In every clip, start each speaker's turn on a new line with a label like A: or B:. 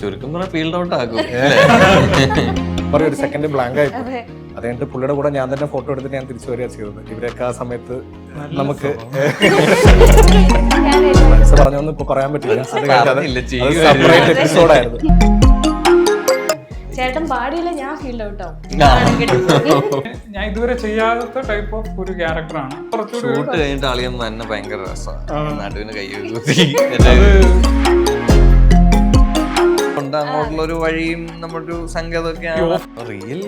A: ചുരുക്കം പറഞ്ഞ field out ആക്കും.
B: ഒരു സെക്കൻഡ് ബ്ലാങ്ക് ആയി.
C: അതെ.
B: കഴിഞ്ഞിട്ട് പുള്ളിയുടെ കൂടെ ഞാൻ തന്നെ ഫോട്ടോ എടുത്തിട്ട് ഞാൻ തിരിച്ചു വരിക ചെയ്തത്. ഇവരൊക്കെ ആ സമയത്ത് നമുക്ക് പറഞ്ഞൊന്നും ഇപ്പൊ പറയാൻ പറ്റില്ല. അത് കഴിഞ്ഞ് അത്
C: ചേട്ടൻ പാടിയില്ല ഞാൻ ഫീൽഡ് ഔട്ട് ആവും.
D: ഞാൻ ഇതുവരെ ചെയ്യാത്ത ടൈപ്പ് ഓഫ് ഒരു ക്യാരക്ടറാണ് കുറച്ചുകൂടി
A: ഷൂട്ട് കഴിഞ്ഞിട്ട് അളിയൻ തന്നെ ഭയങ്കര രസമാണ് നടുവിന് കൈ അങ്ങോട്ടുള്ള ഒരു വഴിയും നമ്മുടെ സംഗതൊക്കെയാണ് റിയൽ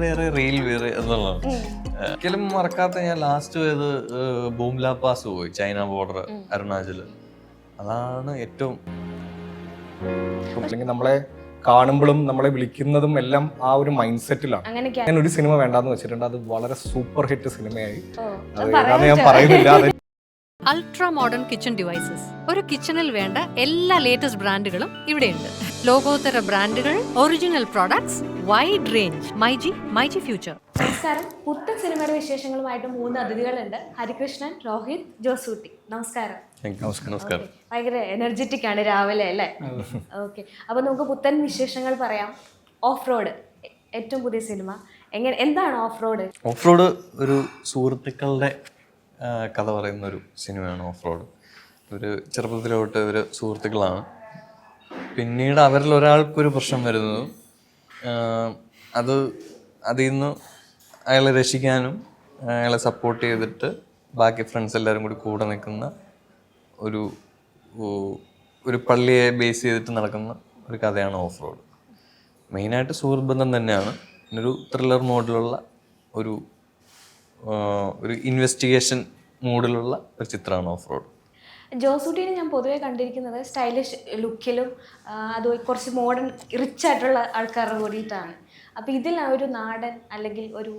A: വേറെ റീൽ വേറെ എന്നുള്ളതാണ്. ഒരിക്കലും മറക്കാത്ത ഞാൻ ലാസ്റ്റ് പോയത് ബൂംല പാസ് പോയി ചൈന ബോർഡർ അരുണാചൽ. അതാണ് ഏറ്റവും
B: നമ്മളെ കാണുമ്പോഴും നമ്മളെ വിളിക്കുന്നതും എല്ലാം ആ ഒരു മൈൻഡ് സെറ്റിലാണ് ഞാൻ ഒരു സിനിമ വേണ്ടാന്ന് വെച്ചിട്ടുണ്ട്. അത് വളരെ സൂപ്പർ ഹിറ്റ് സിനിമയായി. അത് ഞാൻ പറയുന്നില്ല.
E: അൾട്രാ മോഡേൺ കിച്ചൺ ഡിവൈസസ് ഒരു കിച്ചണിൽ വേണ്ട എല്ലാ ലേറ്റസ്റ്റ് ബ്രാൻഡുകളും ഇവിടെയുണ്ട്. ലോകോത്തര ബ്രാൻഡുകൾ original products wide range myG myG future
C: നമസ്കാരം. പുത്തൻ സിനിമയുടെ വിശേഷങ്ങളുമായിട്ട് മൂന്ന് അതിഥികളുണ്ട്. ഹരികൃഷ്ണൻ രോഹിത് ജോസൂട്ടി. നമസ്കാരം.
A: നമസ്കാരം.
C: ഭയങ്കര എനർജറ്റിക് ആണ് രാവിലെ അല്ലേ? ഓക്കെ അപ്പൊ നമുക്ക് പുത്തൻ വിശേഷങ്ങൾ പറയാം. ഓഫ് റോഡ് ഏറ്റവും പുതിയ സിനിമ. എങ്ങനെ എന്താണ് ഓഫ് റോഡ്
A: ഓഫ് റോഡ് ഒരു സുഹൃത്തുക്കളുടെ കഥ പറയുന്ന ഒരു സിനിമയാണ് ഓഫ് റോഡ് ഒരു ചെറുപ്പത്തിലോട്ട് ഒരു സുഹൃത്തുക്കളാണ്. പിന്നീട് അവരിൽ ഒരാൾക്കൊരു പ്രശ്നം വരുന്നത് അത് അതിൽ നിന്ന് അയാളെ രക്ഷിക്കാനും അയാളെ സപ്പോർട്ട് ചെയ്തിട്ട് ബാക്കി ഫ്രണ്ട്സ് എല്ലാവരും കൂടി കൂടെ നിൽക്കുന്ന ഒരു ഒരു പള്ളിയെ ബേസ് ചെയ്തിട്ട് നടക്കുന്ന ഒരു കഥയാണ് ഓഫ് റോഡ്. മെയിനായിട്ട് സുഹൃത്ത് ബന്ധം തന്നെയാണ്. ഒരു ത്രില്ലർ മോഡിലുള്ള ഒരു ഒരു ഇൻവെസ്റ്റിഗേഷൻ മൂഡിലുള്ള ഒരു ചിത്രമാണ് ഓഫ് റോഡ്.
C: ജോസൂട്ടിനെ ഞാൻ പൊതുവെ കണ്ടിരിക്കുന്നത് സ്റ്റൈലിഷ് ലുക്കിലും അത് കുറച്ച് മോഡേൺ റിച്ച് ആയിട്ടുള്ള ആൾക്കാരുടെ കൂടിയിട്ടാണ്. അപ്പോൾ ഇതിൽ ഒരു നാടൻ അല്ലെങ്കിൽ ഒരു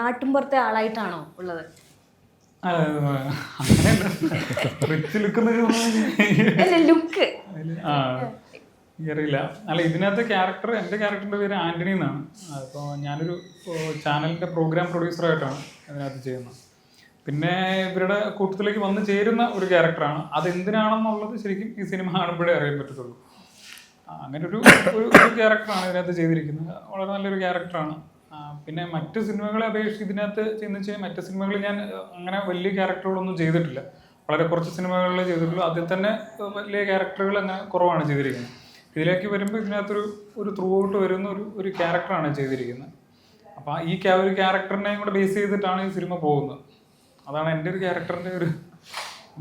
C: നാട്ടിൻപുറത്തെ ആളായിട്ടാണോ ഉള്ളത്
D: അങ്ങനെയല്ല റിച്ച് ലുക്കുന്നൊരു
C: അല്ല ലുക്ക്
D: അറിയില്ല അല്ല ഇതിനകത്ത് ക്യാരക്ടർ എന്റെ ക്യാരക്ടറിന്റെ പേര് ആന്റണി എന്നാണ്. അപ്പോൾ ഞാനൊരു ചാനലിന്റെ പ്രോഗ്രാം പ്രൊഡ്യൂസറായിട്ടാണ് അതിനകത്ത് ചെയ്യുന്നത്. പിന്നെ ഇവരുടെ കൂട്ടത്തിലേക്ക് വന്ന് ചേരുന്ന ഒരു ക്യാരക്ടറാണ് അത് എന്തിനാണെന്നുള്ളത് ശരിക്കും ഈ സിനിമ കാണുമ്പോഴേ അറിയാൻ പറ്റത്തുള്ളൂ. അങ്ങനെ ഒരു ഒരു ക്യാരക്ടറാണ് ഇതിനകത്ത് ചെയ്തിരിക്കുന്നത്. വളരെ നല്ലൊരു ക്യാരക്ടറാണ് പിന്നെ മറ്റു സിനിമകളെ അപേക്ഷിച്ച് ഇതിനകത്ത് ചെയ്യുന്ന വെച്ചാൽ മറ്റു സിനിമകളിൽ ഞാൻ അങ്ങനെ വലിയ ക്യാരക്ടറുകളൊന്നും ചെയ്തിട്ടില്ല. വളരെ കുറച്ച് സിനിമകളിൽ ചെയ്തിട്ടുള്ളൂ. അതിൽ തന്നെ വലിയ ക്യാരക്ടറുകൾ അങ്ങനെ കുറവാണ് ചെയ്തിരിക്കുന്നത്. ഇതിലേക്ക് വരുമ്പോൾ ഇതിനകത്തൊരു ഒരു ത്രൂ ഔട്ട് വരുന്ന ഒരു ഒരു ക്യാരക്ടറാണ് ചെയ്തിരിക്കുന്നത്. അപ്പോൾ ഈ ഒരു ക്യാരക്ടറിനെയും കൂടെ ബേസ് ചെയ്തിട്ടാണ് ഈ സിനിമ പോകുന്നത്. അതാണ് എന്റെ ഒരു ക്യാരക്ടറിന്റെ ഒരു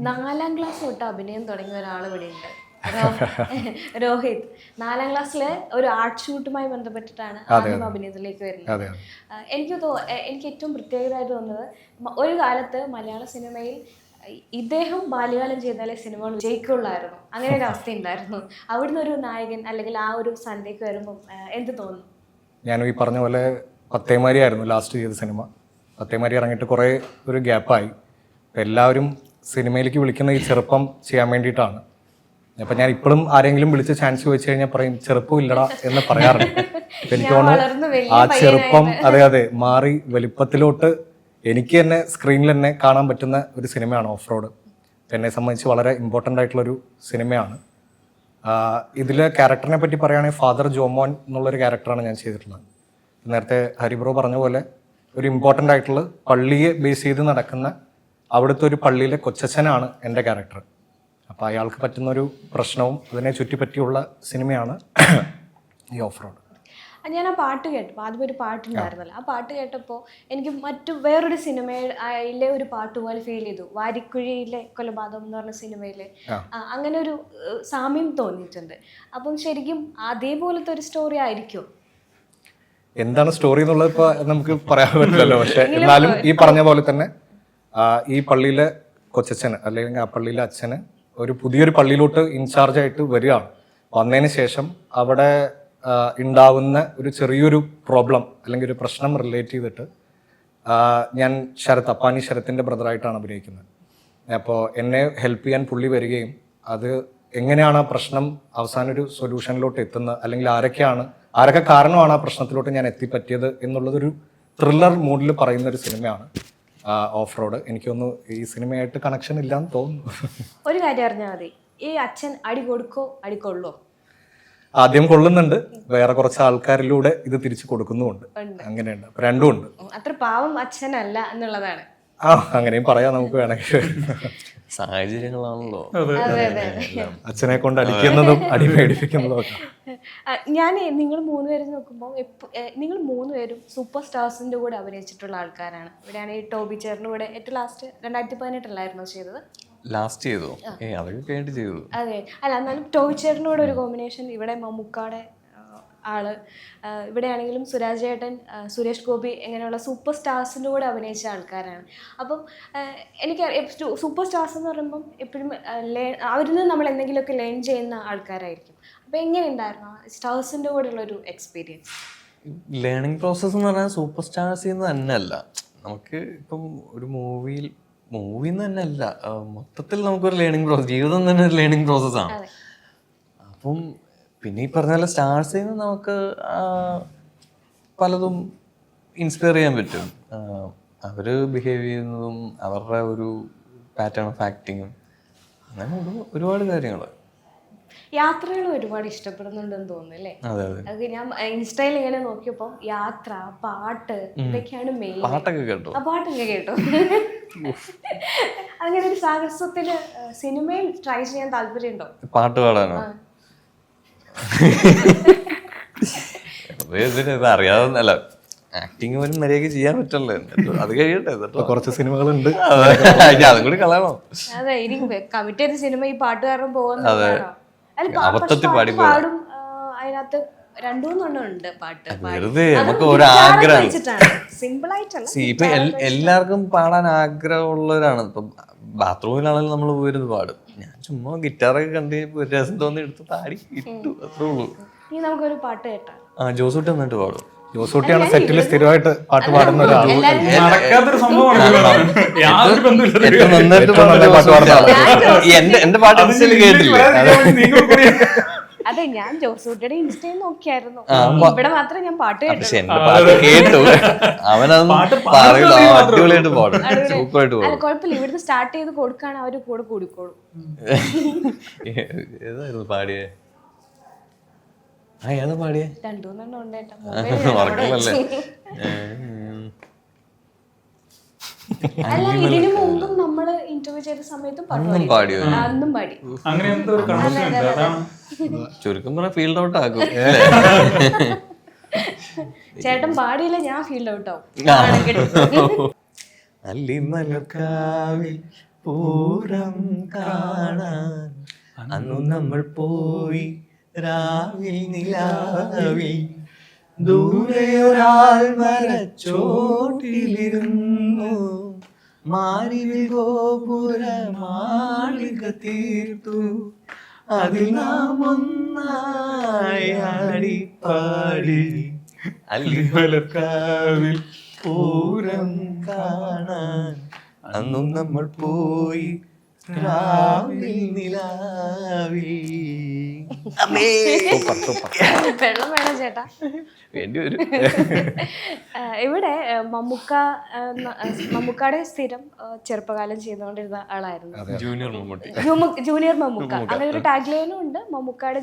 C: നാലാം ക്ലാസ് തൊട്ട് അഭിനയം തുടങ്ങിയ ഒരാൾ ഇവിടെ ഉണ്ട്. രോഹിത്. നാലാം ക്ലാസ്സിലെ ഒരു ആർട്ട് ഷൂട്ടുമായി ബന്ധപ്പെട്ടിട്ടാണ് ആദ്യം അഭിനയത്തിലേക്ക് വരുന്നത്. എനിക്ക് എനിക്ക് ഏറ്റവും പ്രത്യേകതയായിട്ട് തോന്നുന്നത് ഒരു കാലത്ത് മലയാള സിനിമയിൽ ഇദ്ദേഹം ബാല്യകാലം ചെയ്താലേ സിനിമകൾ ജയിക്കുള്ളായിരുന്നു അങ്ങനെ ഒരു അവസ്ഥ ഉണ്ടായിരുന്നു. അവിടുന്ന് ഒരു നായകൻ അല്ലെങ്കിൽ ആ ഒരു സന്ധ്യക്ക് വരുമ്പോൾ എന്ത് തോന്നുന്നു?
B: ഞാൻ ഈ പറഞ്ഞ പോലെ പത്തേമാരി ആയിരുന്നു ലാസ്റ്റ് ചെയ്ത സിനിമ. പത്തേമാരി ഇറങ്ങിയിട്ട് കുറേ ഒരു ഗ്യാപ്പായി എല്ലാവരും സിനിമയിലേക്ക് വിളിക്കുന്ന ഈ ചെറുപ്പം ചെയ്യാൻ വേണ്ടിയിട്ടാണ്. അപ്പം ഞാൻ ഇപ്പോഴും ആരെങ്കിലും വിളിച്ച് ചാൻസ് ചോദിച്ചു കഴിഞ്ഞാൽ പറയും ചെറുപ്പം ഇല്ലടാ എന്ന് പറയാറുണ്ട്. എനിക്ക് തോന്നുന്നു ആ ചെറുപ്പം അതെ അതെ മാറി വലിപ്പത്തിലോട്ട് എനിക്ക് തന്നെ സ്ക്രീനിൽ തന്നെ കാണാൻ പറ്റുന്ന ഒരു സിനിമയാണ് ഓഫ് റോഡ് എന്നെ സംബന്ധിച്ച് വളരെ ഇമ്പോർട്ടന്റ് ആയിട്ടുള്ളൊരു സിനിമയാണ്. ഇതിലെ ക്യാരക്ടറിനെ പറ്റി പറയുകയാണെങ്കിൽ ഫാദർ ജോമോൻ എന്നുള്ളൊരു ക്യാരക്ടറാണ് ഞാൻ ചെയ്തിട്ടുള്ളത്. നേരത്തെ ഹരിബ്രോ പറഞ്ഞ പോലെ ഒരു ഇമ്പോർട്ടന്റ് ആയിട്ടുള്ള പള്ളിയെ ബേസ് ചെയ്ത് നടക്കുന്ന അവിടുത്തെ ഒരു പള്ളിയിലെ കൊച്ചച്ഛനാണ് എന്റെ ക്യാരക്ടർ അപ്പോൾ അയാൾക്ക് പറ്റുന്നൊരു പ്രശ്നവും അതിനെ ചുറ്റിപ്പറ്റിയുള്ള സിനിമയാണ് ഈ ഓഫ് റോഡ്
C: ഞാൻ ആ പാട്ട് കേട്ടപ്പോൾ ആദ്യം ഒരു പാട്ടുണ്ടായിരുന്നല്ലോ. ആ പാട്ട് കേട്ടപ്പോൾ എനിക്ക് മറ്റു വേറൊരു സിനിമയിലെ ഒരു പാട്ട് പോലെ ഫീൽ ചെയ്തു. വാരിക്കുഴിയിലെ കൊലപാതകം എന്ന് പറഞ്ഞ സിനിമയിലെ. അങ്ങനെ ഒരു സാമ്യം തോന്നിയിട്ടുണ്ട്. അപ്പം ശരിക്കും അതേപോലത്തെ ഒരു സ്റ്റോറി ആയിരിക്കും.
B: എന്താണ് സ്റ്റോറി എന്നുള്ളത് ഇപ്പൊ നമുക്ക് പറയാൻ പറ്റില്ലല്ലോ. പക്ഷെ എന്നാലും ഈ പറഞ്ഞ പോലെ തന്നെ ഈ പള്ളിയിലെ കൊച്ചച്ഛന് അല്ലെങ്കിൽ ആ പള്ളിയിലെ അച്ഛന് ഒരു പുതിയൊരു പള്ളിയിലോട്ട് ഇൻചാർജ് ആയിട്ട് വരികയാണ്. വന്നതിന് ശേഷം അവിടെ ഉണ്ടാവുന്ന ഒരു ചെറിയൊരു പ്രോബ്ലം അല്ലെങ്കിൽ ഒരു പ്രശ്നം റിലേറ്റ് ചെയ്തിട്ട് ഞാൻ ശരത് അപ്പാനി ശരത്തിന്റെ ബ്രദറായിട്ടാണ് അഭിനയിക്കുന്നത്. അപ്പോൾ എന്നെ ഹെൽപ്പ് ചെയ്യാൻ പുള്ളി വരികയും അത് എങ്ങനെയാണ് ആ പ്രശ്നം അവസാന ഒരു സൊല്യൂഷനിലോട്ട് എത്തുന്നത് അല്ലെങ്കിൽ ആരൊക്കെയാണ് ആരൊക്കെ കാരണമാണ് ആ പ്രശ്നത്തിലോട്ട് ഞാൻ എത്തിപ്പറ്റിയത് എന്നുള്ളതൊരു ത്രില്ലർ മൂഡിൽ പറയുന്ന ഒരു സിനിമയാണ്. ഓഫ് റോഡ് എനിക്കൊന്ന് ഈ സിനിമയായിട്ട് കണക്ഷൻ ഇല്ലാന്ന് തോന്നുന്നു.
C: ഒരു കാര്യം അറിഞ്ഞാൽ മതി. ഈ അച്ഛൻ അടി കൊടുക്കോ അടി കൊള്ളോ?
B: ആദ്യം കൊള്ളുന്നുണ്ട്. വേറെ കുറച്ച് ആൾക്കാരിലൂടെ ഇത് തിരിച്ചു കൊടുക്കുന്നുമുണ്ട്. അങ്ങനെയുണ്ട്. രണ്ടും ഉണ്ട്
C: അത്ര പാവം അച്ഛനല്ല എന്നുള്ളതാണ്.
B: അങ്ങനെയും പറയാം നമുക്ക് വേണമെങ്കിൽ.
A: സാഹചര്യങ്ങളാണല്ലോ.
C: അതെ അതെ
B: അച്ഛനെ കൊണ്ട് അടിക്കുന്നതും അടി മേടിപ്പിക്കുന്നതും ഒക്കെ.
C: ഞാൻ നിങ്ങൾ മൂന്നുപേരും നോക്കുമ്പോൾ നിങ്ങൾ മൂന്നുപേരും സൂപ്പർ സ്റ്റാർസിന്റെ കൂടെ അഭിനയിച്ചിട്ടുള്ള ആൾക്കാരാണ്. ഇവിടെയാണ് ഈ ടോബി ചേറിന്റെ കൂടെ ഏറ്റവും ലാസ്റ്റ് രണ്ടായിരത്തി പതിനെട്ടിലായിരുന്നു ചെയ്തത്?
A: ലാസ്റ്റ് ചെയ്തോ? ഏ അതൊക്കെ ചെയ്തു
C: അതെ. അല്ല എന്നാലും ടോബി ചേറിന്റെ കൂടെ ഒരു കോമ്പിനേഷൻ ഇവിടെ മമ്മൂക്കാടെ ആൾ. ഇവിടെയാണെങ്കിലും സുരാജ് ചേട്ടൻ സുരേഷ് ഗോപി ഇങ്ങനെയുള്ള സൂപ്പർ സ്റ്റാർസിന്റെ കൂടെ അഭിനയിച്ച ആൾക്കാരാണ്. അപ്പം എനിക്ക് സൂപ്പർ സ്റ്റാർസ് എന്ന് പറയുമ്പം എപ്പോഴും അവരിൽ നിന്ന് നമ്മൾ എന്തെങ്കിലുമൊക്കെ ലേൺ ചെയ്യുന്ന ആൾക്കാരായിരിക്കും. അപ്പോൾ എങ്ങനെ ഉണ്ടായിരുന്നു സ്റ്റാർസിന്റെ കൂടെയുള്ള ഒരു എക്സ്പീരിയൻസ്
A: ലേണിംഗ് പ്രോസസ്സ് എന്ന് പറഞ്ഞാൽ സൂപ്പർ സ്റ്റാർസിൽ നിന്ന് തന്നെ അല്ല. നമുക്ക് ഇപ്പം ഒരു മൂവിയിൽ മൂവിയിൽ നിന്ന് തന്നെ അല്ല. മൊത്തത്തിൽ നമുക്കൊരു ലേണിംഗ് പ്രോസസ് ജീവിതം തന്നെ ഒരു ലേണിംഗ് പ്രോസസ്സാണ്. അപ്പം പിന്നെ ഈ പറഞ്ഞ പോലെ സ്റ്റാർസിൽ നിന്ന് നമുക്ക് പലതും ഇൻസ്പയർ ചെയ്യാൻ പറ്റും. അവർ ബിഹേവ് ചെയ്യുന്നതും അവരുടെ ഒരു പാറ്റേൺ ഓഫ് ആക്ടിങ്ങും അങ്ങനെ ഒരുപാട് കാര്യങ്ങൾ
C: യാത്രകൾ ഒരുപാട് ഇഷ്ടപ്പെടുന്നുണ്ടെന്ന് തോന്നുന്നു അല്ലേ
A: അതെ.
C: ഞാൻ ഇൻസ്റ്റയിൽ ഇങ്ങനെ നോക്കിയപ്പോൾ യാത്ര പാട്ട് ഇതൊക്കെയാണ് മെയിൻ
A: പാട്ടൊക്കെ കേട്ടോ?
C: ആ പാട്ടൊക്കെ കേട്ടോ. അങ്ങനെ ഒരു സാഹസത്തിന് സിനിമയിൽ ട്രൈ ചെയ്യാൻ താല്പര്യമുണ്ടോ?
A: പാട്ട് പാടാനോ? വെറുതെ അല്ല അറിയാതെ ആക്ടിങ് പോലും മര്യാദയ്ക്ക് ചെയ്യാൻ പറ്റല്ലോ അത് കഴിയട്ടെ
B: കുറച്ച് സിനിമകളുണ്ട്.
A: അതും. കൂടി കളയണോ.
C: അതെ ഇനി കമ്മിറ്റ് ചെയ്ത സിനിമ ഈ പാട്ടുകാരൻ പോകുന്നതാണോ അല്ല പാ-
A: അബദ്ധത്തിൽ പാടി
C: പാട്ട് പാടും അതിനകത്ത്
A: വെറുതെ നമുക്ക് ഒരു ആഗ്രഹം.
C: സിമ്പിൾ ആയിട്ടല്ല
A: ഇപ്പൊ എല്ലാവർക്കും പാടാൻ ആഗ്രഹമുള്ളവരാണ്. ഇപ്പൊ ബാത്റൂമിലാണെങ്കിലും നമ്മൾ പോയിരുന്നു പാടും. ഞാൻ ചുമ്മാ ഗിറ്റാറൊക്കെ കണ്ട് രസം തോന്നി എടുത്ത് പാടി ഇട്ടു അത്രേ ഉള്ളൂ.
C: ഇനി നമുക്കൊരു പാട്ട് കേട്ടാ
A: ആ ജോസൂട്ടി വന്നിട്ട് പാടും.
B: ജോസൂട്ടിയാണ് സെറ്റിൽ സ്ഥിരമായിട്ട് പാട്ട് പാടുന്ന ഒരാൾ.
D: നടക്കാത്തൊരു സംഭവമാണ് യാതൊരു ബന്ധമില്ല
A: ഏറ്റവും നന്നായിട്ട്
B: പാട്ട് പാടുന്ന
A: എന്റെ എന്റെ പാട്ട് കേട്ടില്ലേ?
C: അതെ ഞാൻ ജോസൂട്ടിയുടെ ഇൻസ്റ്റയിൽ നോക്കിയായിരുന്നു. ഇവിടെ മാത്രമേ ഞാൻ പാട്ട് കേട്ടു
A: എന്റെ പാട്ട് കേട്ടു. അവനതൊന്നും പറയില്ല അവൻ അടിപൊളിയായിട്ട് പാടും. സൂപ്പറായിട്ട്
C: അല്ല
A: പാടും.
C: കുഴപ്പമില്ല. ഇവിടുന്ന് സ്റ്റാർട്ട് ചെയ്ത് കൊടുക്കാണ് അവർ കൂടെ കൂടിക്കോളും.
A: ഏതായിരുന്നു പാടിയേ? ആ ഏതാ പാടിയേ?
C: രണ്ടുമൂന്നെണ്ണം ഉണ്ടേട്ടാ
A: ഉറക്കമല്ലേ
C: അല്ല ഇതിനു മുമ്പും നമ്മൾ ഇന്റർവ്യൂ ചെയ്ത സമയത്തും പാട്ട്
A: അന്നും
C: പാടി
A: പാടിയോ
C: ആ, അന്നും പാടി.
D: അങ്ങനെ എന്തോ ഒരു കണ്ടീഷൻ ഉണ്ട്. അതാണ്
A: ചുരുക്കം പറഞ്ഞ ഫീൽഡ് ഔട്ട് ആക്കും.
C: ചേട്ടൻ പാടിയില്ല ഞാൻ ഫീൽഡ് ഔട്ട് ആവും.
A: പൂരം കാണാൻ. അന്നു നമ്മൾ പോയി രാവിൽ നിലാവിൽ. ദൂരെ ഒരാൾ മരച്ചോട്ടിലിരുന്നു. മാറിവിൽ ഗോപുര മാളിക തീർത്തു. അതിൽ നാം ഒന്നായി ആടിപ്പാടി അല്ലിമലക്കാവിൽ പൂരം കാണാൻ അന്നും നമ്മൾ പോയി.
C: വെള്ളം വേണം ചേട്ടാ. ഇവിടെ മമ്മുക്ക മമ്മൂക്ക ആ, ന- ആ, സ്ഥിരം ചെറുപ്പകാലം ചെയ്തുകൊണ്ടിരുന്ന ആളായിരുന്നു.
A: ജൂനിയർ
C: മമ്മൂക്ക. അങ്ങനെ ഒരു ടാഗ് ലൈനും ഉണ്ട്. മമ്മൂക്കായുടെ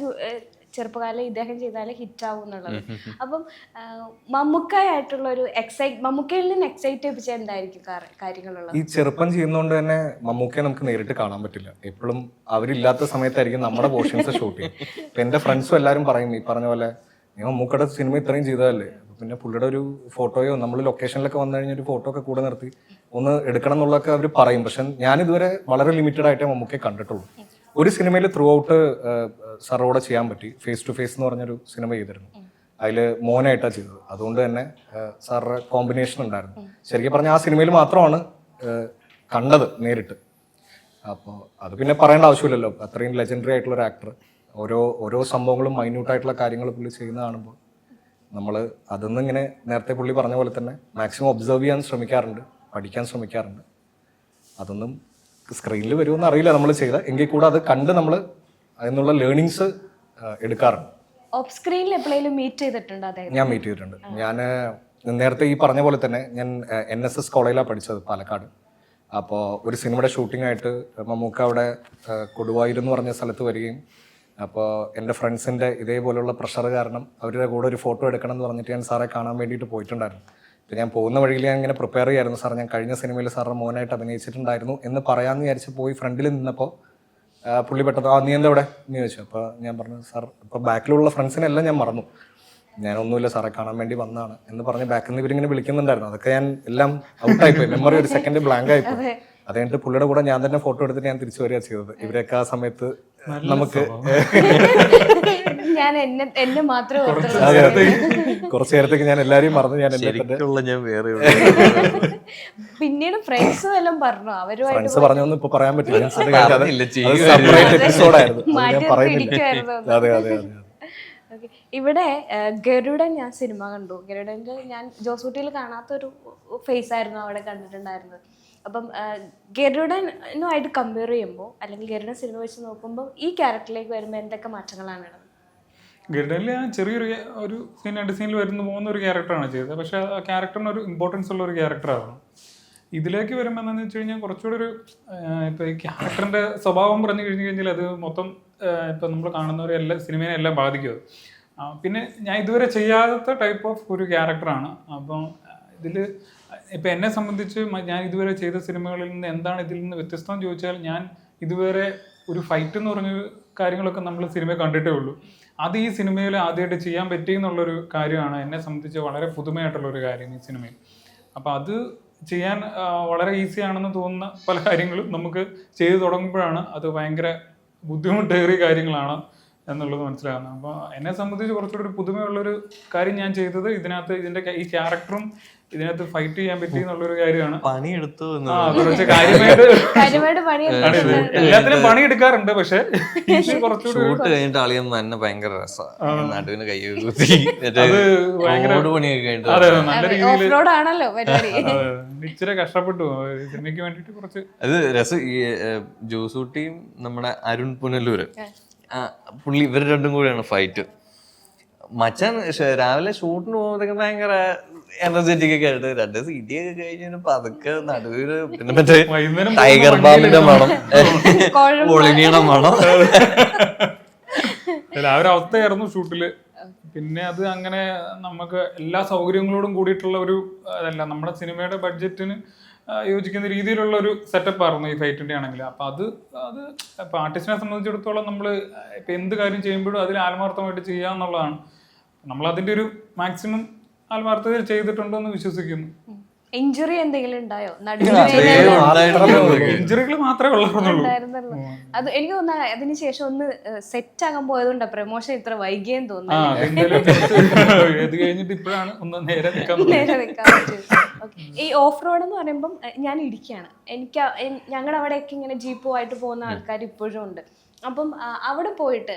C: ചെറുപ്പകാലം ഇദ്ദേഹം ചെയ്താലേ ഹിറ്റ് ആവും എന്നുള്ളത് അപ്പം മമ്മൂക്കായിട്ടുള്ള ഒരു എക്സൈറ്റ് മമ്മൂക്കയിൽ നിന്ന് എക്സൈറ്റ് ചെയ്യിപ്പിച്ച എന്തായിരിക്കും കാര- കാര്യങ്ങളുള്ളത്?
B: ഈ ചെറുപ്പം ചെയ്യുന്നതുകൊണ്ട് തന്നെ മമ്മൂക്കയെ നമുക്ക് നേരിട്ട് കാണാൻ പറ്റില്ല. എപ്പോഴും അവരില്ലാത്ത സമയത്തായിരിക്കും നമ്മുടെ പോർഷൻസ് ഷൂട്ട് ചെയ്യും ഇപ്പൊ എന്റെ ഫ്രണ്ട്സും എല്ലാവരും പറയും ഈ പറഞ്ഞ പോലെ നീ മമ്മൂക്കയുടെ സിനിമ ഇത്രയും ചെയ്തതല്ലേ? പിന്നെ പുള്ളിയുടെ ഒരു ഫോട്ടോയോ നമ്മൾ ലൊക്കേഷനിലൊക്കെ വന്നു കഴിഞ്ഞാൽ ഒരു ഫോട്ടോ ഒക്കെ കൂടെ നിർത്തി ഒന്ന് എടുക്കണം എന്നുള്ളതൊക്കെ അവർ പറയും. പക്ഷെ ഞാൻ ഇതുവരെ വളരെ ലിമിറ്റഡ് ആയിട്ടേ മമ്മൂക്കയെ കണ്ടിട്ടുള്ളൂ. ഒരു സിനിമയിൽ ത്രൂ ഔട്ട് സാറോടെ ചെയ്യാൻ പറ്റി. ഫേസ് ടു ഫേസ് എന്ന് പറഞ്ഞൊരു സിനിമ ചെയ്തിരുന്നു. അതിൽ മോനായിട്ടാണ് ചെയ്തത്. അതുകൊണ്ട് തന്നെ സാറിന്റെ കോമ്പിനേഷൻ ഉണ്ടായിരുന്നു. ശരിക്കും പറഞ്ഞാൽ ആ സിനിമയിൽ മാത്രമാണ് കണ്ടത് നേരിട്ട്. അപ്പോൾ അത് പിന്നെ പറയേണ്ട ആവശ്യമില്ലല്ലോ. അത്രയും ലെജൻഡറി ആയിട്ടുള്ള ഒരു ആക്ടർ ഓരോ ഓരോ സംഭവങ്ങളും മൈന്യൂട്ടായിട്ടുള്ള കാര്യങ്ങൾ പുള്ളി ചെയ്യുന്ന കാണുമ്പോൾ നമ്മൾ അതൊന്നും ഇങ്ങനെ നേരത്തെ പുള്ളി പറഞ്ഞ പോലെ തന്നെ മാക്സിമം ഒബ്സർവ് ചെയ്യാൻ ശ്രമിക്കാറുണ്ട് പഠിക്കാൻ ശ്രമിക്കാറുണ്ട്. അതൊന്നും സ്ക്രീനിൽ വരുമെന്ന് അറിയില്ല നമ്മൾ ചെയ്ത. എങ്കിൽ കൂടെ അത് കണ്ട് നമ്മൾ അതിനുള്ള ലേണിങ്സ് എടുക്കാറുണ്ട്.
C: ഓഫ് സ്ക്രീനിൽ എപ്പോഴേലും മീറ്റ് ചെയ്തിട്ടുണ്ടോ അതായത്
B: ഞാൻ മീറ്റ് ചെയ്തിട്ടുണ്ട്. ഞാൻ നേരത്തെ ഈ പറഞ്ഞ പോലെ തന്നെ ഞാൻ എൻ എസ് എസ് കോളേജിലാണ് പഠിച്ചത് പാലക്കാട്. അപ്പോൾ ഒരു സിനിമയുടെ ഷൂട്ടിംഗ് ആയിട്ട് മമ്മൂക്ക അവിടെ കൊടുവായൂർ എന്ന് പറഞ്ഞ സ്ഥലത്ത് വരികയും അപ്പോൾ എന്റെ ഫ്രണ്ട്സിന്റെ ഇതേപോലെയുള്ള പ്രഷർ കാരണം അവരുടെ കൂടെ ഒരു ഫോട്ടോ എടുക്കണം എന്ന് പറഞ്ഞിട്ട് ഞാൻ സാറെ കാണാൻ വേണ്ടിയിട്ട് പോയിട്ടുണ്ടായിരുന്നു. ഞാൻ പോകുന്ന വഴിയിൽ ഞാൻ ഇങ്ങനെ പ്രിപ്പയർ ചെയ്യായിരുന്നു. സാർ ഞാൻ കഴിഞ്ഞ സിനിമയിൽ സാറിന് മോനായിട്ട് അഭിനയിച്ചിട്ടുണ്ടായിരുന്നു. എന്ന് പറയാമെന്ന് വിചാരിച്ച് പോയി ഫ്രണ്ടിൽ നിന്നപ്പോൾ പുള്ളി പെട്ടെന്ന് ആ നീ എന്താ ഇവിടെ? എന്ന് ചോദിച്ചു. അപ്പോൾ ഞാൻ പറഞ്ഞു സാർ ഇപ്പോൾ ബാക്കിലുള്ള ഫ്രണ്ട്സിനെല്ലാം ഞാൻ മറന്നു. ഞാനൊന്നുമില്ല സാറെ കാണാൻ വേണ്ടി വന്നതാണ്. എന്ന് പറഞ്ഞ് ബാക്കിൽ നിന്ന് ഇവരിങ്ങനെ വിളിക്കുന്നുണ്ടായിരുന്നു. അതൊക്കെ ഞാൻ എല്ലാം ഔട്ടായി പോയി. മെമ്മറി ഒരു സെക്കൻഡ് ബ്ലാങ്ക് ആയിപ്പോയി പോയി. അത്. കഴിഞ്ഞിട്ട് പുള്ളിയുടെ കൂടെ ഞാൻ തന്നെ ഫോട്ടോ എടുത്തിട്ട് ഞാൻ തിരിച്ചു വരിക ചെയ്തത്. ഇവരൊക്കെ ആ സമയത്ത് നമുക്ക്
C: ഞാൻ എന്നെ എന്നെ മാത്രമേ
B: കുറച്ചു നേരത്തേക്ക് ഞാൻ എല്ലാരെയും മറന്നു ഞാൻ
A: ഞാൻ വേറെ
C: പിന്നീട് ഫ്രണ്ട്സ് എല്ലാം പറഞ്ഞു? അവരുമായിട്ട്
B: ഫ്രണ്ട്സ് പറഞ്ഞൊന്നും ഇപ്പൊ പറയാൻ പറ്റില്ല. എപ്പിസോഡായിരുന്നു ഞാൻ പറയുന്നില്ല. അതെ അതെ അതെ.
C: Okay. ഇവിടെ ഗരുഡൻ ഞാൻ സിനിമ കണ്ടു. ഗരുഡന്റെ ഞാൻ ജോസൂട്ടിയിൽ കാണാത്തൊരു ഫേസ് ആയിരുന്നു അവിടെ കണ്ടിട്ടുണ്ടായിരുന്നത്. അപ്പം ഗരുഡനുമായിട്ട് കമ്പയർ ചെയ്യുമ്പോൾ അല്ലെങ്കിൽ ഗരുഡൻ സിനിമ വെച്ച് നോക്കുമ്പോൾ ഈ ക്യാരക്ടറിലേക്ക് വരുമ്പോൾ എന്തൊക്കെ മാറ്റങ്ങളാണ് ഉള്ളത്
D: ഗരുഡനിൽ ആ ചെറിയൊരു ഒരു സീൻ രണ്ട് സീനിൽ വരുന്ന പോകുന്ന ഒരു ക്യാരക്ടറാണ് ചെയ്തത്. പക്ഷേ ആ ക്യാരക്ടറിന് ഒരു ഇമ്പോർട്ടൻസ് ഉള്ള ഒരു ക്യാരക്ടറാണ് ഇതിലേക്ക് വരുമ്പോൾ എന്താണെന്ന് വെച്ച് കഴിഞ്ഞാൽ കുറച്ചുകൂടി ഒരു ഇപ്പോൾ ഈ ക്യാരക്ടറിന്റെ സ്വഭാവം പറഞ്ഞു കഴിഞ്ഞു കഴിഞ്ഞാൽ അത് മൊത്തം ഇപ്പം നമ്മൾ കാണുന്നവരെ എല്ലാ സിനിമയെ എല്ലാം ബാധിക്കും. പിന്നെ ഞാൻ ഇതുവരെ ചെയ്യാത്ത ടൈപ്പ് ഓഫ് ഒരു ക്യാരക്ടറാണ് അപ്പം ഇതിൽ ഇപ്പം എന്നെ സംബന്ധിച്ച് ഞാൻ ഇതുവരെ ചെയ്ത സിനിമകളിൽ നിന്ന് എന്താണ് ഇതിൽ നിന്ന് വ്യത്യസ്തം ചോദിച്ചാൽ ഞാൻ ഇതുവരെ ഒരു ഫൈറ്റ് എന്ന് പറഞ്ഞ കാര്യങ്ങളൊക്കെ നമ്മൾ സിനിമ കണ്ടിട്ടേ ഉള്ളൂ. അത് ഈ സിനിമയിൽ ആദ്യമായിട്ട് ചെയ്യാൻ പറ്റി എന്നുള്ളൊരു കാര്യമാണ് എന്നെ സംബന്ധിച്ച് വളരെ പുതുമയായിട്ടുള്ള ഒരു കാര്യം ഈ സിനിമയിൽ അപ്പോൾ അത് ചെയ്യാൻ വളരെ ഈസി ആണെന്ന് തോന്നുന്ന പല കാര്യങ്ങളും നമുക്ക് ചെയ്തു തുടങ്ങുമ്പോഴാണ് അത് ഭയങ്കര ബുദ്ധിമുട്ടേറിയ കാര്യങ്ങളാണ് എന്നുള്ളത് മനസ്സിലാകുന്നത്. അപ്പോൾ എന്നെ സംബന്ധിച്ച് കുറച്ചുകൂടി ഒരു പുതുമയുള്ളൊരു കാര്യം ഞാൻ ചെയ്തത് ഇതിനകത്ത് ഇതിന്റെ ഈ ക്യാരക്ടറും ഇതിനകത്ത് ഫൈറ്റ് ചെയ്യാൻ പറ്റി എന്നുള്ളൊരു കാര്യമാണ്.
A: പണിയെടുത്തു എന്ന്
D: കുറച്ച് കാര്യമായിട്ട്
C: കാര്യമായിട്ട് പണി
D: ആണ് ഇത്. എല്ലാത്തിനും പണി എടുക്കാറുണ്ട് പക്ഷെ കുറച്ചുകൂടി
A: ഷൂട്ട് കഴിഞ്ഞിട്ട് അളിയൻ തന്നെ ഭയങ്കര രസമാണ് നടുവിന് കൈ കുത്തി
D: ഇച്ചിരി കഷ്ടപ്പെട്ടു. സിനിമയ്ക്ക് വേണ്ടിട്ട് കുറച്ച്
A: അത് രസം ഈ ജോസൂട്ടിയും നമ്മുടെ അരുൺ പുനലൂര്. പുള്ളി ഇവർ രണ്ടും കൂടെയാണ് ഫൈറ്റ് മച്ചാൻ രാവിലെ ഷൂട്ടിന് പോകുമ്പോഴത്തേക്കും ഭയങ്കര എനർജറ്റിക് ഒക്കെ ആയിട്ട് രണ്ട് സീറ്റിയൊക്കെ കഴിഞ്ഞ് പതുക്കെ നടുവിൽ പിന്നെ മറ്റേ ടൈഗർ ബാമിന്റെ മണം.
C: പൊളിനിയുടെ
A: ഒളിനിയുടെ മണം.
D: ആ ഒരു അവസ്ഥയായിരുന്നു ഷൂട്ടിൽ പിന്നെ അത് അങ്ങനെ നമുക്ക് എല്ലാ സൗകര്യങ്ങളോടും കൂടിയിട്ടുള്ള ഒരു അതല്ല നമ്മുടെ സിനിമയുടെ ബഡ്ജറ്റിന് യോജിക്കുന്ന രീതിയിലുള്ള ഒരു സെറ്റപ്പ് ആയിരുന്നു ഈ ഫൈറ്റിന്റെ ആണെങ്കിൽ. അപ്പൊ അത് അത് ഇപ്പൊ ആർട്ടിസ്റ്റിനെ സംബന്ധിച്ചിടത്തോളം നമ്മൾ ഇപ്പൊ എന്ത് കാര്യം ചെയ്യുമ്പോഴും അതിൽ ആത്മാർത്ഥമായിട്ട് ചെയ്യുക എന്നുള്ളതാണ് നമ്മൾ അതിന്റെ ഒരു മാക്സിമം ആത്മാർത്ഥതയിൽ ചെയ്തിട്ടുണ്ടെന്ന് വിശ്വസിക്കുന്നു.
C: ഇഞ്ചുറി എന്തെങ്കിലും ഉണ്ടായോ?
D: ഇഞ്ചുറികൾ മാത്രമേ
C: ഉള്ളൂ അത് എനിക്ക് തോന്നുന്നു അതിനുശേഷം ഒന്ന് സെറ്റ് ആകാൻ പോയതുകൊണ്ട് പ്രമോഷൻ ഇത്ര വൈകിയെന്ന് തോന്നുന്നു. ഈ ഓഫ് റോഡ് എന്ന് പറയുമ്പം ഞാൻ ഇടിക്കാണ് എനിക്ക് ഞങ്ങളുടെ അവിടെയൊക്കെ ഇങ്ങനെ ജീപ്പുമായിട്ട് പോകുന്ന ആൾക്കാർ ഇപ്പോഴും ഉണ്ട്. അപ്പം അവിടെ പോയിട്ട്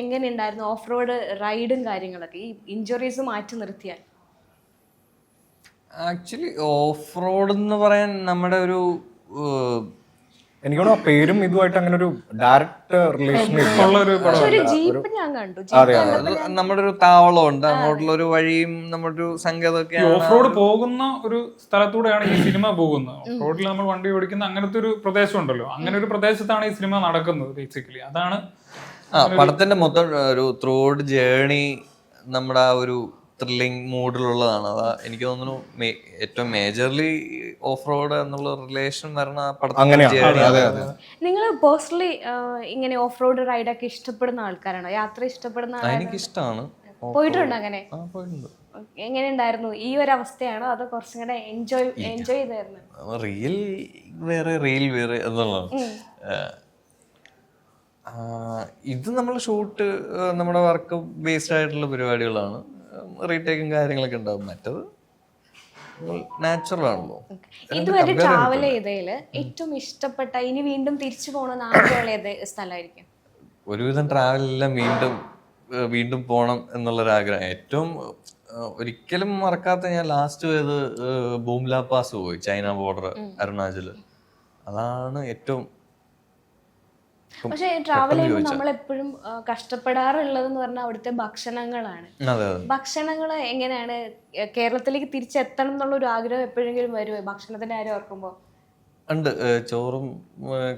C: എങ്ങനെയുണ്ടായിരുന്നു ഓഫ് റോഡ് റൈഡും കാര്യങ്ങളൊക്കെ? ഈ ഇഞ്ചുറീസ് മാറ്റി നിർത്തിയാൽ?
A: ആക്ച്വലി ഓഫ് റോഡ് എന്ന് പറയാൻ നമ്മുടെ ഒരു
B: എനിക്ക് ആ പേരും ഇതുമായിട്ട് അങ്ങനെ ഒരു ഡയറക്റ്റ് റിലേഷൻ
D: ഉള്ള ഒരു
C: താവളം ഒരു ജീപ്പ് ഞാൻ കണ്ടു.
B: അതെ, അതെ.
A: നമ്മുടെ ഒരു താവളമുണ്ട്. അങ്ങോട്ടുള്ള ഒരു വഴിയും നമ്മുടെ ഒരു
D: ഈ ഓഫ് റോഡ് പോകുന്ന ഒരു സ്ഥലത്തൂടെയാണ് ഈ സിനിമ പോകുന്നത്. ഓഫ് റോഡിൽ നമ്മൾ വണ്ടി ഓടിക്കുന്ന അങ്ങനത്തെ ഒരു പ്രദേശം ഉണ്ടല്ലോ അങ്ങനെ ഒരു പ്രദേശത്താണ് ഈ സിനിമ നടക്കുന്നത് ബേസിക്കലി അതാണ്
A: ആ പടത്തിന്റെ മൊത്തം ഒരു ത്രൂഡ് ജേണി നമ്മുടെ ആ ഒരു ത്രില്ലിംഗ് മൂഡിലുള്ളതാണ് അതാ എനിക്ക് തോന്നുന്നു ഏറ്റവും മേജർലി ഓഫ് റോഡ് എന്നുള്ള റിലേഷൻ വരണ
B: അതെ
C: നിങ്ങൾ പേഴ്സണലി ഇങ്ങനെ ഓഫ് റോഡ് റൈഡൊക്കെ ഇഷ്ടപ്പെടുന്ന ആൾക്കാരാണോ? യാത്ര ഇഷ്ടപ്പെടുന്ന എനിക്ക്
A: ഇഷ്ടമാണ്
C: പോയിട്ടുണ്ട് അങ്ങനെ?
A: ആ പോയിട്ടുണ്ട്.
C: എങ്ങനെ ഉണ്ടായിരുന്നു ഈ ഒരു അവസ്ഥയാണോ അതോ കുറച്ചും കൂടെ എൻജോയ് എൻജോയ് ചെയ്തായിരുന്നു?
A: റിയൽ വേറെ റിയൽ വേറെ എന്നുള്ളതാണ്. ഇത് നമ്മൾ ഷൂട്ട് നമ്മുടെ വർക്ക് ബേസ്ഡ് ആയിട്ടുള്ള പരിപാടികളാണ്. റീടേക്കും കാര്യങ്ങളൊക്കെ ഉണ്ടാവും. മറ്റത് നാച്ചുറൽ ആണല്ലോ.
C: ഇതുവരെ ട്രാവൽ ഏറ്റവും ഇഷ്ടപ്പെട്ട ഇനി വീണ്ടും തിരിച്ചു പോകണമെന്ന് ആഗ്രഹമുള്ള ഏത് സ്ഥലമായിരിക്കും?
A: ഒരുവിധം ട്രാവൽ എല്ലാം വീണ്ടും വീണ്ടും പോകണം എന്നുള്ളൊരു ആഗ്രഹം ഏറ്റവും ഒരിക്കലും മറക്കാത്ത ഞാൻ ലാസ്റ്റ് പോയത് ബൂംലാ ബൂംല പാസ് പോയി ചൈന ബോർഡർ അരുണാചൽ. അതാണ് ഏറ്റവും
C: പക്ഷെ ട്രാവൽ ചെയ്യുമ്പോൾ നമ്മൾ എപ്പോഴും കഷ്ടപ്പെടാറുള്ളത് എന്ന് പറഞ്ഞാൽ അവിടുത്തെ ഭക്ഷണങ്ങളാണ്. ഭക്ഷണങ്ങൾ എങ്ങനെയാണ് കേരളത്തിലേക്ക് തിരിച്ചെത്തണം എന്നുള്ള ഒരു ആഗ്രഹം എപ്പോഴെങ്കിലും വരുമോ ഭക്ഷണത്തിന്റെ കാര്യം ഓർക്കുമ്പോൾ?
A: ഉണ്ട്. ചോറും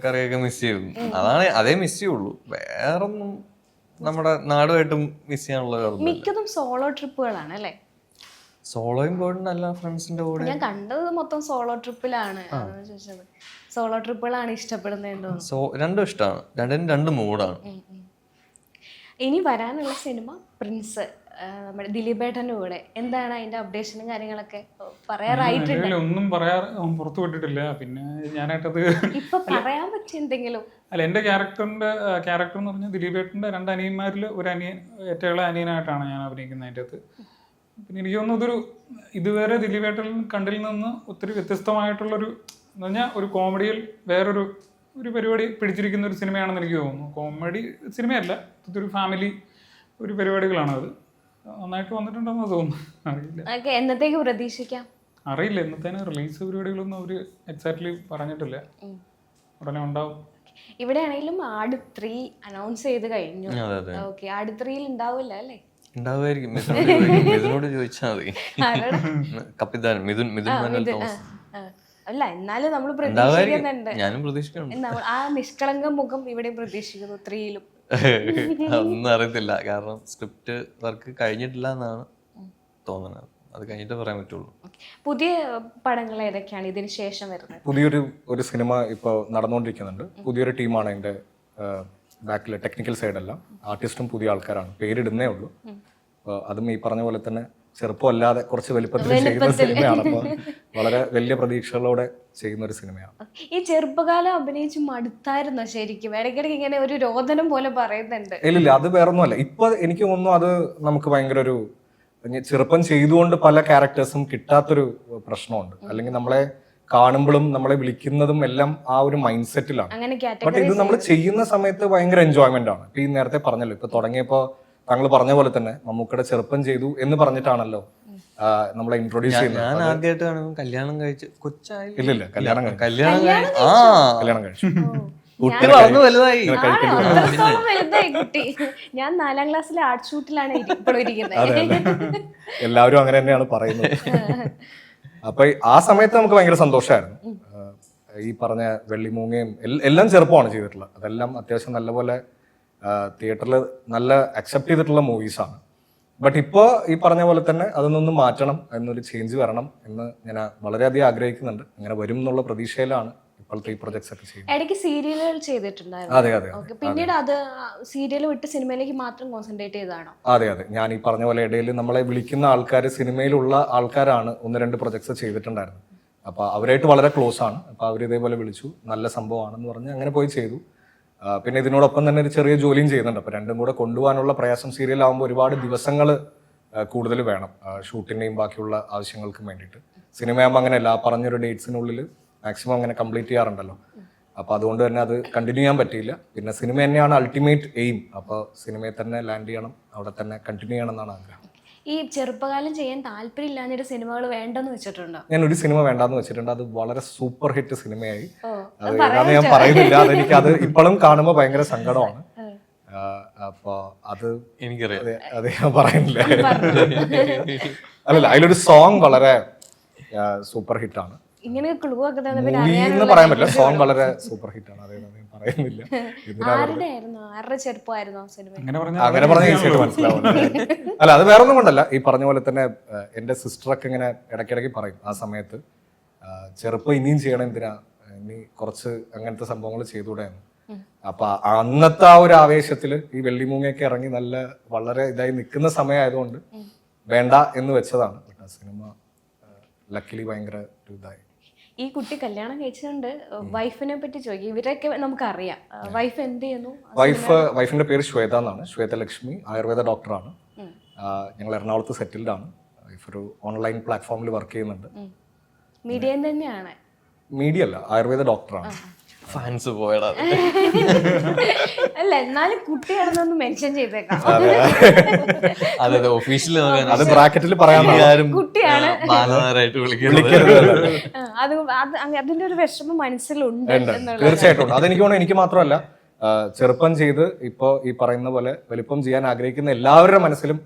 A: കറിയൊക്കെ മിസ് ചെയ്യും അതാണ് അതേ മിസ് ചെയ്യുള്ളൂ. വേറൊന്നും നമ്മുടെ നാടുമായിട്ടും മിസ് ചെയ്യാനുള്ള
C: മിക്കതും സോളോ ട്രിപ്പുകളാണ് അല്ലേ?
A: സോളോയും പോയിട്ടുണ്ട് ഫ്രണ്ട്സിന്റെ കൂടെ.
C: ഞാൻ കണ്ടത് മൊത്തം സോളോ ട്രിപ്പിലാണ് ചോദിച്ചത് സോളോ ട്രിപ്പുകളാണ് ഇഷ്ടപ്പെടുന്നത്
A: സോ രണ്ടും ഇഷ്ടമാണ് രണ്ടിനും രണ്ട് മൂഡാണ്.
C: ഇനി വരാനുള്ള സിനിമ പ്രിൻസ് നമ്മുടെ ദിലീപേട്ടന്റെ കൂടെ. എന്താണ് അതിന്റെ അപ്ഡേഷനും കാര്യങ്ങളൊക്കെ? പറയാറായിട്ടില്ല പറയാറായിട്ടുണ്ട്.
D: ഒന്നും പറയാറ് പുറത്തു വിട്ടിട്ടില്ല. പിന്നെ ഞാനായിട്ടത്
C: ഇപ്പൊ പറയാൻ പറ്റിയ എന്തെങ്കിലും?
D: അല്ല എന്റെ ക്യാരക്ടറിന്റെ ക്യാരക്ടർ എന്ന് പറഞ്ഞാൽ ദിലീപേട്ടന്റെ രണ്ട് അനിയന്മാരിൽ ഒരു അനിയൻ ഏറ്റവും അനിയനായിട്ടാണ് ഞാൻ അഭിനയിക്കുന്നത് അതിന്റെ അകത്ത്. പിന്നെ എനിക്ക് തോന്നുന്നു ഇതൊരു ഇതുവരെ ദിലീപേട്ടൻ കണ്ടിൽ നിന്ന് ഒത്തിരി വ്യത്യസ്തമായിട്ടുള്ളൊരു എന്ന് പറഞ്ഞാൽ ഒരു കോമഡിയിൽ വേറൊരു ഒരു പരിപാടി പിടിച്ചിരിക്കുന്ന ഒരു സിനിമയാണെന്ന് എനിക്ക് തോന്നുന്നു. കോമഡി സിനിമയല്ല ഇതൊരു ഫാമിലി ഒരു പരിപാടികളാണ് അത്. നന്നായിട്ട് വന്നിട്ടുണ്ടെന്ന് തോന്നുന്നു. അറിയില്ല.
C: എന്നത്തേക്ക് പ്രതീക്ഷിക്കാം?
D: അറിയില്ല എന്നത്തേന് റിലീസ് പരിപാടികളൊന്നും അവർ എക്സാക്ട്ലി പറഞ്ഞിട്ടില്ല. ഉടനെ ഉണ്ടാവും.
C: ഇവിടെ ആണെങ്കിലും ആട് ത്രീ അനൗൺസ് ചെയ്ത് കഴിഞ്ഞു. ഓക്കെ ആട് ത്രീയിൽ ഉണ്ടാവില്ല അല്ലേ?
A: ഉണ്ടാവുമായിരിക്കും. മിഥുനോട് ചോദിച്ചാൽ മതി? കപ്പിത്താൻ മിഥുൻ മിഥുൻ തോമസ്.
C: അല്ല എന്നാലും നമ്മൾ പ്രതീക്ഷിക്കുന്നുണ്ട്.
A: ഞാനും പ്രതീക്ഷിക്കുന്നുണ്ട്.
C: ആ നിഷ്കളങ്ക മുഖം ഇവിടെ പ്രതീക്ഷിക്കുന്നു ത്രീയിലും.
A: ഒന്നും അറിയത്തില്ല. കാരണം സ്ക്രിപ്റ്റ് വർക്ക് കഴിഞ്ഞിട്ടില്ല എന്നാണ് തോന്നുന്നത്. അത് കഴിഞ്ഞിട്ട് പറയാൻ പറ്റുള്ളൂ.
C: പുതിയ പടങ്ങൾ ഏതൊക്കെയാണ് ഇതിന് ശേഷം വരുന്നത്?
B: പുതിയൊരു ഒരു സിനിമ ഇപ്പോൾ നടന്നുകൊണ്ടിരിക്കുന്നുണ്ട്. പുതിയൊരു ടീമാണ് എന്റെ ബാക്കിൽ ടെക്നിക്കൽ സൈഡ് സൈഡെല്ലാം ആർട്ടിസ്റ്റും പുതിയ ആൾക്കാരാണ്. പേരിടുന്നേ ഉള്ളൂ. അതും ഈ പറഞ്ഞ പോലെ തന്നെ ചെറുപ്പമല്ലാതെ കുറച്ച് വലിപ്പത്തിൽ ചെയ്യുന്ന സിനിമയാണ്. അപ്പോൾ വളരെ വലിയ പ്രതീക്ഷകളോടെ ചെയ്യുന്ന ഒരു സിനിമയാണ്
C: ഈ ചെറുപ്പകാലം അഭിനയിച്ച് മടുത്തായിരുന്നോ ശരിക്കും? ഇടയ്ക്കിടയ്ക്ക് ഇങ്ങനെ ഒരു രോദനം പോലെ പറയുന്നുണ്ട്.
B: ഇല്ലില്ല അത് വേറൊന്നുമല്ല. ഇപ്പൊ എനിക്ക് തോന്നുന്നു അത് നമുക്ക് ഭയങ്കര ഒരു ചെറുപ്പം ചെയ്തുകൊണ്ട് പല ക്യാരക്ടേഴ്സും കിട്ടാത്തൊരു പ്രശ്നമുണ്ട്. അല്ലെങ്കിൽ നമ്മളെ കാണുമ്പോഴും നമ്മളെ വിളിക്കുന്നതും എല്ലാം ആ ഒരു മൈൻഡ് സെറ്റിലാണ് ബട്ട് ഇത് നമ്മൾ ചെയ്യുന്ന സമയത്ത് ഭയങ്കര എൻജോയ്മെന്റ് ആണ്. ഇപ്പൊ ഈ നേരത്തെ പറഞ്ഞല്ലോ ഇപ്പൊ തുടങ്ങിയപ്പോ താങ്കൾ പറഞ്ഞ പോലെ തന്നെ മമ്മൂക്കയുടെ ചെറുപ്പം ചെയ്തു എന്ന് പറഞ്ഞിട്ടാണല്ലോ നമ്മൾ നമ്മളെ ഇൻട്രൊഡ്യൂസ്
A: ഞാൻ
B: ചെയ്യുന്നത്.
A: ആദ്യമായിട്ട് കാണുമ്പോൾ കല്യാണം കഴിച്ച് കൊച്ചായി.
B: ഇല്ല കല്യാണം കഴിച്ചു.
A: കല്യാണം കഴി- ആ.
B: കല്യാണം കഴിച്ചു.
A: കുട്ടി വളർന്നു വലുതായി.
C: ആണോ? അത്രത്തോളം വലുതായി കുട്ടി. ഞാൻ നാലാം ക്ലാസ്സിലെ ആർട്ട് ഷൂട്ടിലാണ് ഇപ്പോഴും ഇരിക്കുന്നത്.
B: അതെ അതെ. എല്ലാവരും അങ്ങനെ തന്നെയാണ് പറയുന്നത്. അപ്പൊ ആ സമയത്ത് നമുക്ക് ഭയങ്കര സന്തോഷമായിരുന്നു. ഈ പറഞ്ഞ വെള്ളിമൂങ്ങയും എൽ- എല്ലാം ചെറുപ്പമാണ് ചെയ്തിട്ടുള്ളത് അതെല്ലാം അത്യാവശ്യം നല്ലപോലെ തിയേറ്ററിൽ നല്ല അക്സെപ്റ്റ് ചെയ്തിട്ടുള്ള മൂവീസാണ് ബട്ട് ഇപ്പോൾ ഈ പറഞ്ഞ പോലെ തന്നെ അതൊന്നൊന്ന് മാറ്റണം എന്നൊരു ചേഞ്ച് വരണം എന്ന് ഞാൻ വളരെയധികം ആഗ്രഹിക്കുന്നുണ്ട്. അങ്ങനെ വരും എന്നുള്ള പ്രതീക്ഷയിലാണ് ഇപ്പോഴത്തെ ഈ പ്രൊജക്ട്സ് ഒക്കെ ചെയ്യുന്നത്.
C: ഇടയ്ക്ക് സീരിയലുകൾ ചെയ്തിട്ടുണ്ടായിരുന്നു.
B: അതെ അതെ.
C: പിന്നീട് അത്. സീരിയൽ വിട്ട് സിനിമയിലേക്ക് മാത്രം കോൺസെൻട്രേറ്റ് ചെയ്താണോ
B: അതെ അതെ. ഞാൻ ഈ പറഞ്ഞ പോലെ ഇടയിൽ നമ്മളെ വിളിക്കുന്ന ആൾക്കാർ സിനിമയിലുള്ള ആൾക്കാരാണ് ഒന്ന് രണ്ട് പ്രൊജക്ട്സ് ചെയ്തിട്ടുണ്ടായിരുന്നത്. അപ്പോൾ അവരായിട്ട് വളരെ ക്ലോസ് ആണ്. അപ്പോൾ അവർ ഇതേപോലെ വിളിച്ചു. നല്ല സംഭവമാണെന്ന് പറഞ്ഞ് അങ്ങനെ പോയി ചെയ്തു. പിന്നെ ഇതിനോടൊപ്പം തന്നെ ഒരു ചെറിയ ജോലിയും ചെയ്യുന്നുണ്ട്. അപ്പോൾ രണ്ടും കൂടെ കൊണ്ടുപോകാനുള്ള പ്രയാസം സീരിയലാകുമ്പോൾ ഒരുപാട് ദിവസങ്ങൾ കൂടുതൽ വേണം ഷൂട്ടിന്റെയും ബാക്കിയുള്ള ആവശ്യങ്ങൾക്കും വേണ്ടിയിട്ട്. സിനിമയാകുമ്പോൾ അങ്ങനെയല്ല ആ പറഞ്ഞൊരു ഡേറ്റ്സിനുള്ളിൽ മാക്സിമം അങ്ങനെ കംപ്ലീറ്റ് ചെയ്യാറുണ്ടല്ലോ. അപ്പോൾ അതുകൊണ്ട് തന്നെ അത് കണ്ടിന്യൂ ചെയ്യാൻ പറ്റിയില്ല. പിന്നെ സിനിമ തന്നെയാണ് അൾട്ടിമേറ്റ് എയിം അപ്പോൾ സിനിമയെ തന്നെ ലാൻഡ് ചെയ്യണം അവിടെ തന്നെ കണ്ടിന്യൂ ചെയ്യണം എന്നാണ് ആഗ്രഹം.
C: ഈ ചെറുപ്പകാലം ചെയ്യാൻ താല്പര്യമില്ലാഞ്ഞിട്ട് സിനിമകൾ വേണ്ടെന്ന് വെച്ചിട്ടുണ്ടോ?
B: ഞാൻ ഒരു സിനിമ വേണ്ടെന്ന് വെച്ചിട്ടുണ്ട്. അത് വളരെ സൂപ്പർ ഹിറ്റ് സിനിമയായി. അത് ഞാൻ പറയുന്നില്ല. അതെനിക്ക് അത് ഇപ്പോഴും കാണുമ്പോൾ ഭയങ്കര സങ്കടമാണ്. അപ്പൊ അത്
A: എനിക്കറിയാം.
B: അതെ അത് ഞാൻ പറയുന്നില്ല. അല്ലല്ല അതിലൊരു സോങ് വളരെ സൂപ്പർ ഹിറ്റ് ആണ്.
C: ഇങ്ങനെ ക്ലൂ ഒക്കെ
B: പറയാൻ പറ്റില്ല. സോങ് വളരെ സൂപ്പർ ഹിറ്റ് ആണ്. അതേതാണ് ഞാൻ പറയുന്നില്ല.
D: അങ്ങനെ
B: പറഞ്ഞ മനസ്സിലാവും അല്ല അത് വേറെ ഒന്നും കൊണ്ടല്ല. ഈ പറഞ്ഞ പോലെ തന്നെ എന്റെ സിസ്റ്ററൊക്കെ ഇങ്ങനെ ഇടയ്ക്കിടയ്ക്ക് പറയും ആ സമയത്ത് ചെറുപ്പം ഇനിയും ചെയ്യണം എന്തിനാ? ഇനി കുറച്ച് അങ്ങനത്തെ സംഭവങ്ങൾ ചെയ്തുകൂടെ അപ്പൊ അന്നത്തെ ആ ഒരു ആവേശത്തിൽ ഈ വെള്ളിമൂങ്ങയൊക്കെ ഇറങ്ങി നല്ല വളരെ ഇതായി നിൽക്കുന്ന സമയമായതുകൊണ്ട് വേണ്ട എന്ന് വെച്ചതാണ്. പക്ഷെ സിനിമ ലക്കിലി ഭയങ്കര ഒരു ഇതായി.
C: ഈ കുട്ടി കല്യാണം കഴിച്ചുകൊണ്ട് വൈഫിനെ പറ്റി ചോദിക്കും. ഇവരൊക്കെ നമുക്കറിയാം. വൈഫ് എന്ത് ചെയ്യുന്നു?
B: വൈഫ് വൈഫിന്റെ പേര് ശ്വേത എന്നാണ്. ശ്വേത ലക്ഷ്മി ആയുർവേദ ഡോക്ടറാണ്. ഞങ്ങൾ എറണാകുളത്ത് സെറ്റിൽഡ് ആണ്. വൈഫ് ഒരു ഓൺലൈൻ പ്ലാറ്റ്ഫോമിൽ വർക്ക് ചെയ്യുന്നുണ്ട്.
C: മീഡിയ തന്നെയാണ്.
B: മീഡിയ അല്ല ആയുർവേദ ഡോക്ടറാണ്.
A: ഫാൻസ് പോയടാ.
C: അല്ല എന്നാലും കുട്ടിയാണെന്നൊന്ന് മെൻഷൻ ചെയ്തേക്കാം.
A: അതെ. അതെ ഒഫീഷ്യലി
B: അത് ബ്രാക്കറ്റിൽ പറയാൻ
A: ആരും
C: കുട്ടിയാണ്.
A: ബാലനാരായിട്ട് വിളിക്കുന്നത്
C: ആ, അത് അത് അതിന്റെ ഒരു വിഷമം മനസ്സിലുണ്ട്
B: തീർച്ചയായിട്ടും. അതെനിക്ക് തോന്നുന്നു എനിക്ക് മാത്രമല്ല ചെറുപ്പം ചെയ്ത് ഇപ്പോ ഈ പറയുന്ന പോലെ വലിപ്പം ചെയ്യാൻ ആഗ്രഹിക്കുന്ന എല്ലാവരുടെ മനസ്സിലും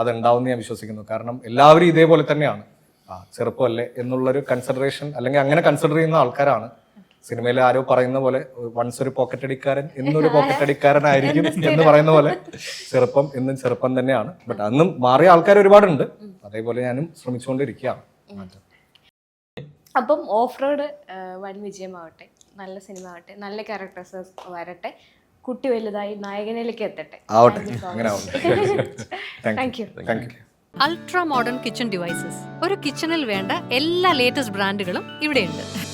B: അത് ഉണ്ടാവും ഞാൻ വിശ്വസിക്കുന്നു. കാരണം എല്ലാവരും ഇതേപോലെ തന്നെയാണ്. ആ ചെറുപ്പമല്ലേ എന്നുള്ളൊരു കൺസിഡറേഷൻ അല്ലെങ്കിൽ അങ്ങനെ കൺസിഡർ ചെയ്യുന്ന ആൾക്കാരാണ്. സിനിമയിൽ ആരോ പറയുന്ന പോലെ വൺസ് ഒരു പോക്കറ്റ് അടിക്കാരൻ ഇന്നൊരു പോക്കറ്റ് അടിക്കാരനായിരിക്കും എന്ന് പറയുന്ന പോലെ. ചെറുപ്പം ഇന്നും ചെറുപ്പം തന്നെയാണ്. ബട്ട് അന്നും മാറിയ ആൾക്കാർ ഒരുപാടുണ്ട്. അതേപോലെ ഞാനും ശ്രമിച്ചുകൊണ്ടിരിക്കുകയാണ്.
C: അപ്പം ഓഫ് റോഡ് വൻ വിജയമാവട്ടെ. നല്ല സിനിമ ആവട്ടെ നല്ല ക്യാരക്ടേഴ്സ് വരട്ടെ. കുട്ടി വലുതായി നായകനിലേക്ക് എത്തട്ടെ.
B: ആവട്ടെ.
E: അൾട്രാ മോഡേൺ കിച്ചൺ ഡിവൈസസ് ഒരു കിച്ചണിൽ വേണ്ട എല്ലാ ലേറ്റസ്റ്റ് ബ്രാൻഡുകളും ഇവിടെയുണ്ട്.